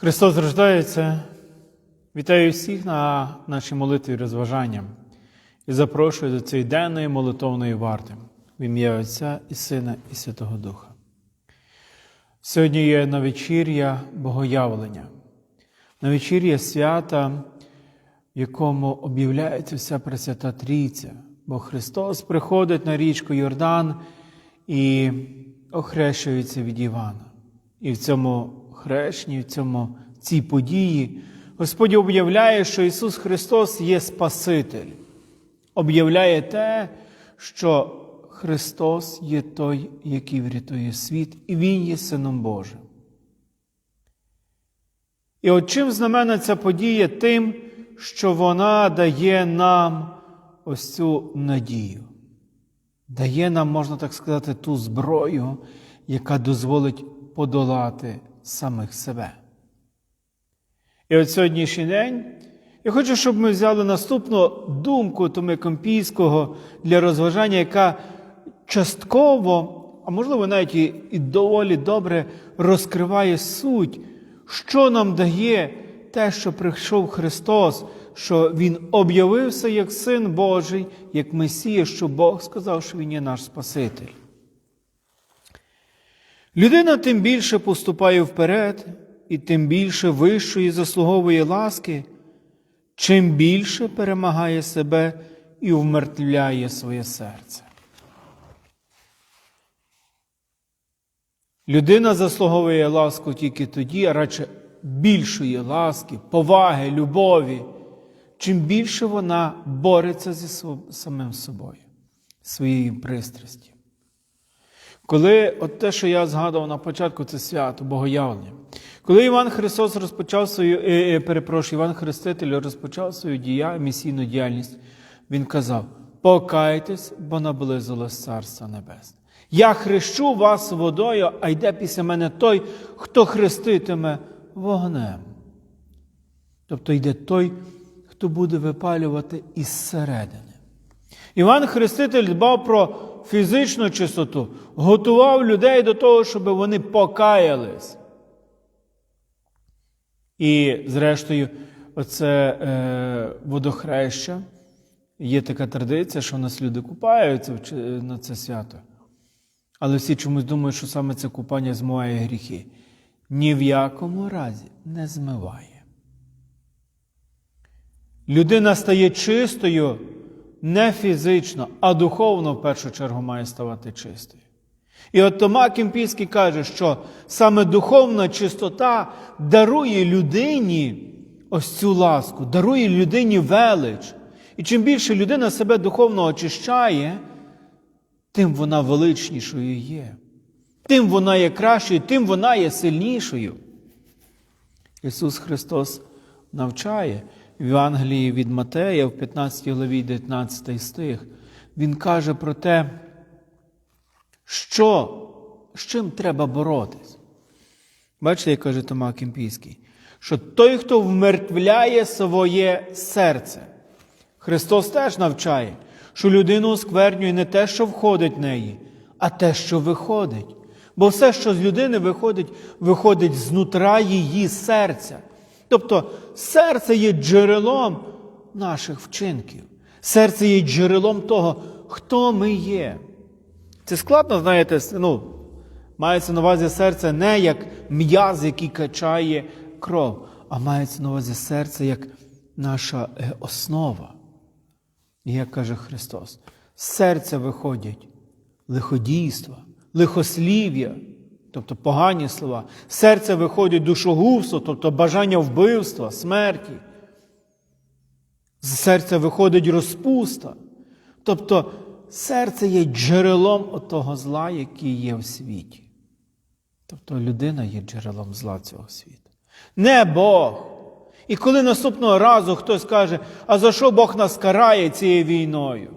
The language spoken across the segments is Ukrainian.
Христос рождається. Вітаю всіх на нашій молитві і розважанням і запрошую до цієї денної молитовної варти в ім'я Отця і Сина і Святого Духа. Сьогодні є навечір'я Богоявлення, навечір'я свята, в якому об'являється вся Пресвята Трійця, бо Христос приходить на річку Йордан і охрещується від Івана. І в цьому хрещенні, в цьому цій події. Господь об'являє, що Ісус Христос є Спаситель, об'являє те, що Христос є той, який врятує світ, і Він є Сином Божим. І от чим знамена ця подія? Тим, що вона дає нам ось цю надію, дає нам, можна так сказати, ту зброю, яка дозволить подолати самих себе. І от сьогоднішній день я хочу, щоб ми взяли наступну думку Томи Компійського для розважання, яка частково, а можливо навіть і, і доволі добре розкриває суть, що нам дає те, що прийшов Христос, що Він об'явився як Син Божий, як Месія, що Бог сказав, що Він є наш Спаситель. Людина тим більше поступає вперед і тим більше вищої заслуговує ласки, чим більше перемагає себе і вмертвляє своє серце. Людина заслуговує ласку тільки тоді, а радше більшої ласки, поваги, любові, чим більше вона бореться зі самим собою, своєю пристрасті. Коли от те, що я згадував на початку, це свято, Богоявлення. Коли Іван Христос розпочав свою, е, е, перепрошую, Іван Хреститель розпочав свою дія, місійну діяльність, він казав: покайтесь, бо наблизилось Царство Небесне. Я хрещу вас водою, а йде після мене той, хто хреститиме вогнем. Тобто йде той, хто буде випалювати із середини. Іван Хреститель дбав про фізичну чистоту, готував людей до того, щоб вони покаялись. І, зрештою, оце е, водохреща. Є така традиція, що у нас люди купаються на це свято. Але всі чомусь думають, що саме це купання змиває гріхи. Ні в якому разі не змиває. Людина стає чистою не фізично, а духовно в першу чергу має ставати чистою. І от Тома Кемпійський каже, що саме духовна чистота дарує людині ось цю ласку, дарує людині велич. І чим більше людина себе духовно очищає, тим вона величнішою є. Тим вона є кращою, тим вона є сильнішою. Ісус Христос навчає в Євангелії від Матея в 15 главі 19 стих. Він каже про те, що, з чим треба боротись. Бачите, як каже Тома Кемпійський, що той, хто вмертвляє своє серце, Христос теж навчає, що людину осквернює не те, що входить в неї, а те, що виходить. Бо все, що з людини виходить, виходить знутра її серця. Тобто серце є джерелом наших вчинків. Серце є джерелом того, хто ми є. Це складно, знаєте, ну, мається на увазі серце не як м'яз, який качає кров, а мається на увазі серце як наша е, основа. І як каже Христос, з серця виходять лиходійства, лихослів'я, тобто погані слова, з серця виходить душогубство, тобто бажання вбивства, смерті. З серця виходить розпуста. Тобто серце є джерелом того зла, який є в світі. Тобто людина є джерелом зла цього світу. Не Бог. І коли наступного разу хтось каже, а за що Бог нас карає цією війною?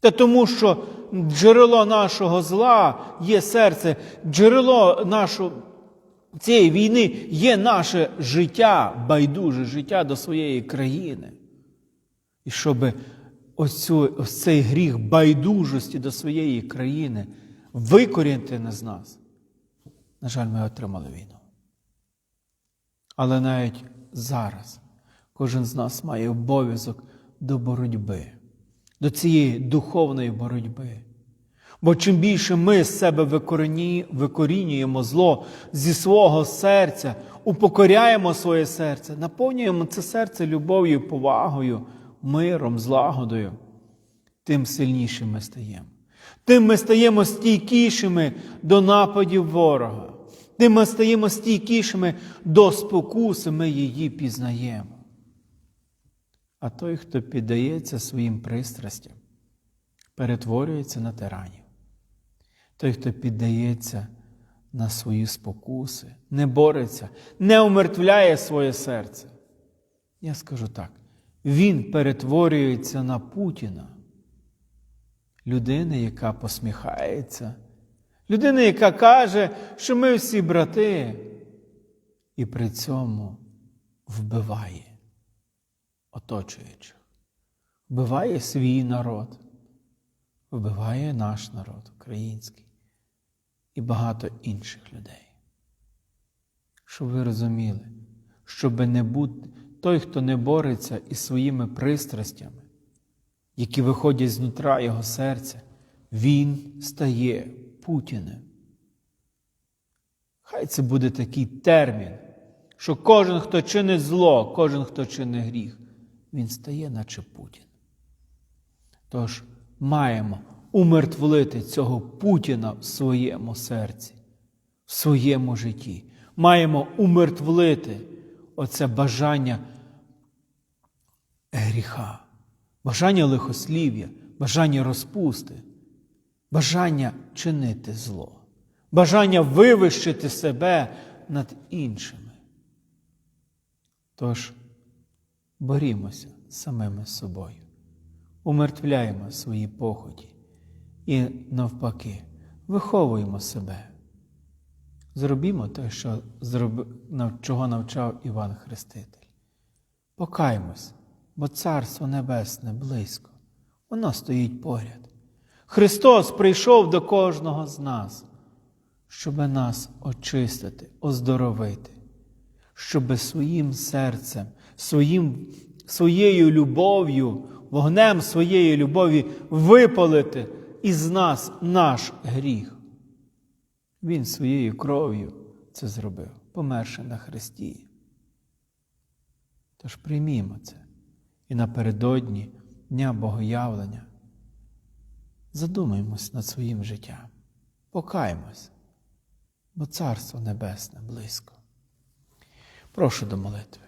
Та тому, що джерело нашого зла є серце, джерело нашого, цієї війни є наше життя, байдуже життя до своєї країни. І щоб ось, ось цей гріх байдужості до своєї країни викорінити з нас, на жаль, ми отримали війну. Але навіть зараз кожен з нас має обов'язок до боротьби, до цієї духовної боротьби. Бо чим більше ми з себе викорінюємо зло зі свого серця, упокоряємо своє серце, наповнюємо це серце любов'ю, повагою, миром, злагодою, тим сильнішими ми стаємо. Тим ми стаємо стійкішими до нападів ворога, тим ми стаємо стійкішими до спокуси, ми її пізнаємо. А той, хто піддається своїм пристрастям, перетворюється на тиранів. Той, хто піддається на свої спокуси, не бореться, не умертвляє своє серце. Я скажу так: він перетворюється на Путіна, людини, яка посміхається, людини, яка каже, що ми всі брати, і при цьому вбиває оточуючих, вбиває свій народ вбиває наш народ український і багато інших людей. Щоб ви розуміли, щоб не бути той, хто не бореться із своїми пристрастями, які виходять знутра його серця, він стає Путіним. Хай це буде такий термін, що кожен, хто чинить зло, кожен, хто чинить гріх, він стає, наче Путін. Тож маємо умертвлити цього Путіна в своєму серці, в своєму житті. Маємо умертвлити оце бажання гріха, бажання лихослів'я, бажання розпусти, бажання чинити зло, бажання вивищити себе над іншими. Тож борімося самими собою умертвляємо свої похоті і, навпаки, виховуємо себе. Зробімо те, що чого навчав Іван Хреститель. Покаймось, бо Царство Небесне близько, воно стоїть поряд. Христос прийшов до кожного з нас, щоб нас очистити, оздоровити, щоб своїм серцем, своїм, своєю любов'ю, вогнем своєї любові випалити із нас наш гріх. Він своєю кров'ю це зробив, померши на Христі. Тож приймімо це і напередодні Дня Богоявлення задумаймось над своїм життям, покаймось, бо Царство Небесне близько. Прошу до молитви.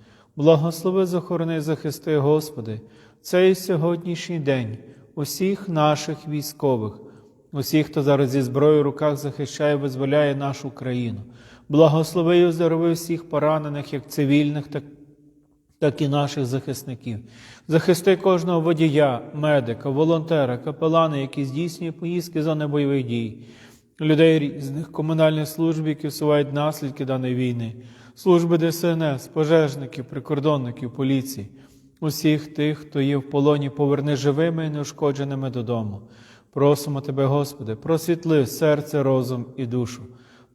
Благослови, захорони, захисти, Господи, цей сьогоднішній день усіх наших військових, усіх, хто зараз зі зброєю в руках захищає, визволяє нашу країну. Благослови і оздорови всіх поранених, як цивільних, так так і наших захисників. Захисти кожного водія, медика, волонтера, капелана, який здійснює поїздки за небойових дій. людей різних комунальних служб, які усувають наслідки даної війни, служби ДСНС, пожежників, прикордонників, поліції, усіх тих, хто є в полоні, поверни живими і неушкодженими додому. Просимо Тебе, Господи, просвітли серце, розум і душу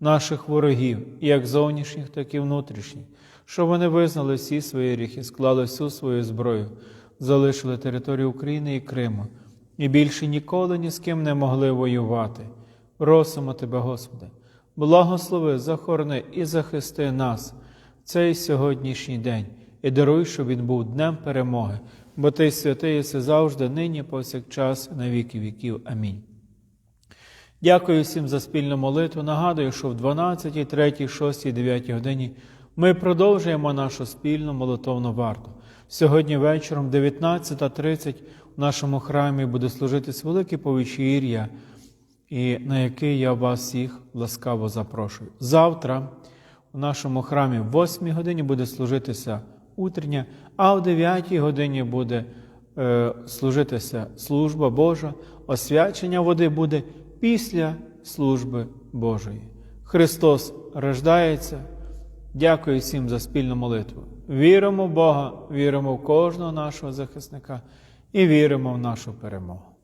наших ворогів, як зовнішніх, так і внутрішніх, щоб вони визнали всі свої гріхи, склали всю свою зброю, залишили територію України і Криму, і більше ніколи ні з ким не могли воювати. Просимо Тебе, Господи, благослови, захорони і захисти нас в цей сьогоднішній день і даруй, щоб він був днем перемоги, бо Ти святий єси завжди, нині, повсякчас, на віки віків. Амінь. Дякую всім за спільну молитву. Нагадую, що в 12, 3, 6, 9 годині ми продовжуємо нашу спільну молитовну варту. Сьогодні вечором, 19.30, в нашому храмі буде служитись велике повечір'я, і на який я вас всіх ласкаво запрошую. Завтра у нашому храмі в 8 годині буде служитися утрення, а в 9 годині буде е, служитися служба Божа, освячення води буде після служби Божої. Христос рождається. Дякую всім за спільну молитву. Віримо в Бога, віримо в кожного нашого захисника і віримо в нашу перемогу.